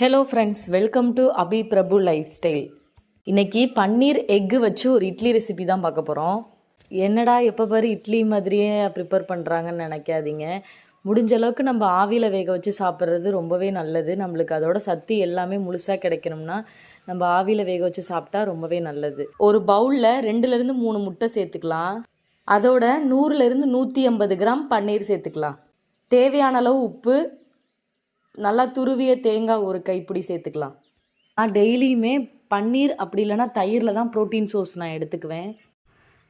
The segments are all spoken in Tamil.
Hello friends welcome to Abi Prabhu lifestyle இன்றைக்கி பன்னீர் எக்கு வச்சு ஒரு இட்லி ரெசிபி தான் பார்க்க போகிறோம் என்னடா எப்போ பாரு இட்லி மாதிரியே ப்ரிப்பேர் பண்ணுறாங்கன்னு நினைக்காதீங்க. முடிஞ்ச அளவுக்கு நம்ம ஆவியில் வேக வச்சு சாப்பிட்றது ரொம்பவே நல்லது. நம்மளுக்கு அதோட சத்து எல்லாமே முழுசாக கிடைக்கணும்னா நம்ம ஆவியில் வேக வச்சு சாப்பிட்டா ரொம்பவே நல்லது. ஒரு பவுலில் ரெண்டுலேருந்து மூணு முட்டை சேர்த்துக்கலாம். அதோட நூறுலேருந்து நூற்றி ஐம்பது கிராம் பன்னீர் சேர்த்துக்கலாம். தேவையான அளவு உப்பு நல்லா துருவிய தேங்காய் ஒரு கைப்பிடி சேர்த்துக்கலாம். நான் டெய்லியுமே பன்னீர் அப்படி இல்லைன்னா தயிரில் தான் ப்ரோட்டீன் சோர்ஸ் நான் எடுத்துக்குவேன்.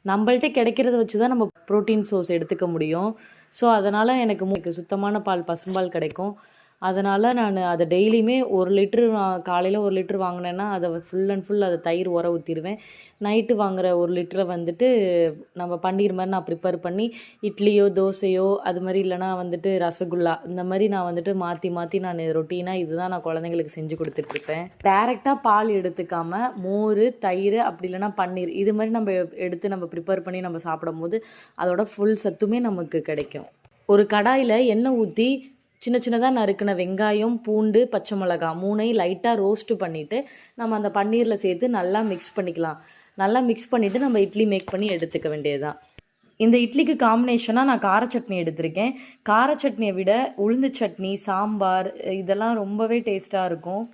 நம்மள்ட்ட கிடைக்கிறத வச்சு தான் நம்ம ப்ரோட்டீன் சோர்ஸ் எடுத்துக்க முடியும். ஸோ அதனால் எனக்கு எனக்கு சுத்தமான பால் பசும்பால் கிடைக்கும். அதனால் நான் அதை டெய்லியுமே ஒரு லிட்ரு நான் காலையில் ஒரு லிட்ரு வாங்கினேன்னா அதை ஃபுல் அண்ட் ஃபுல் அதை தயிர் உர ஊற்றிடுவேன் நைட்டு வாங்குகிற ஒரு லிட்டரை வந்துட்டு நம்ம பன்னீர் மாதிரி நான் ப்ரிப்பேர் பண்ணி இட்லியோ தோசையோ அது மாதிரி இல்லைனா வந்துட்டு ரசகுல்லா இந்த மாதிரி நான் வந்துட்டு மாற்றி மாற்றி நான் ரொட்டீனாக இதுதான் நான் குழந்தைங்களுக்கு செஞ்சு கொடுத்துட்ருப்பேன் டேரெக்டாக பால் எடுத்துக்காம மோர் தயிர் அப்படி இல்லைன்னா பன்னீர் இது மாதிரி நம்ம எடுத்து நம்ம ப்ரிப்பேர் பண்ணி நம்ம சாப்பிடும்போது அதோட ஃபுல் சத்துமே நமக்கு கிடைக்கும். ஒரு கடாயில் எண்ணெய் ஊற்றி சின்ன சின்னதாக நறுக்கின வெங்காயம் பூண்டு பச்சை மிளகாய் மூணையும் லைட்டாக ரோஸ்ட்டு பண்ணிவிட்டு நம்ம அந்த பன்னீரில் சேர்த்து நல்லா மிக்ஸ் பண்ணிக்கலாம். நல்லா மிக்ஸ் பண்ணிவிட்டு நம்ம இட்லி மேக் பண்ணி எடுத்துக்க வேண்டியதுதான். இந்த இட்லிக்கு காம்பினேஷனாக நான் கார சட்னி எடுத்திருக்கேன். கார சட்னியை விட உளுந்து சட்னி சாம்பார் இதெல்லாம் ரொம்பவே டேஸ்ட்டாக இருக்கும்.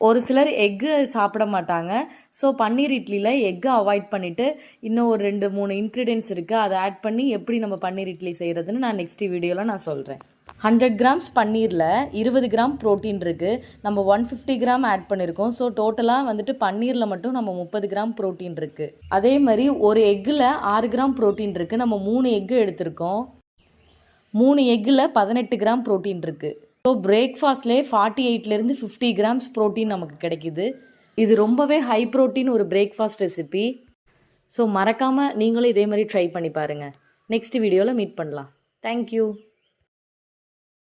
ஒரு சிலர் எக்கு சாப்பிட மாட்டாங்க. ஸோ பன்னீர் இட்லியில் எக்கை அவாய்ட் பண்ணிவிட்டு இன்னும் ஒரு ரெண்டு மூணு இன்க்ரீடியன்ஸ் இருக்குது அதை ஆட் பண்ணி எப்படி நம்ம பன்னீர் இட்லி செய்கிறதுன்னு நான் நெக்ஸ்ட் வீடியோவில் நான் சொல்கிறேன் ஹண்ட்ரட் கிராம்ஸ் பன்னீரில் இருபது கிராம் ப்ரோட்டீன் இருக்குது நம்ம ஒன் ஃபிஃப்டி கிராம் ஆட் பண்ணியிருக்கோம் ஸோ டோட்டலாக வந்துட்டு பன்னீரில் மட்டும் நம்ம முப்பது கிராம் ப்ரோட்டீன் இருக்குது அதே மாதிரி ஒரு எக்கில் ஆறு கிராம் ப்ரோட்டீன் இருக்குது நம்ம மூணு எக்கு எடுத்திருக்கோம். மூணு எக்கில் பதினெட்டு கிராம் ப்ரோட்டீன் இருக்குது ஸோ பிரேக்ஃபாஸ்ட்லேயே ஃபார்ட்டி எயிட்லேருந்து ஃபிஃப்டி கிராம்ஸ் ப்ரோட்டீன் நமக்கு கிடைக்குது. இது ரொம்பவே ஹை ப்ரோட்டீன் ஒரு பிரேக்ஃபாஸ்ட் ரெசிபி ஸோ மறக்காமல் நீங்களும் இதே மாதிரி ட்ரை பண்ணி பாருங்கள் நெக்ஸ்ட் வீடியோவில் மீட் பண்ணலாம். தேங்க்யூ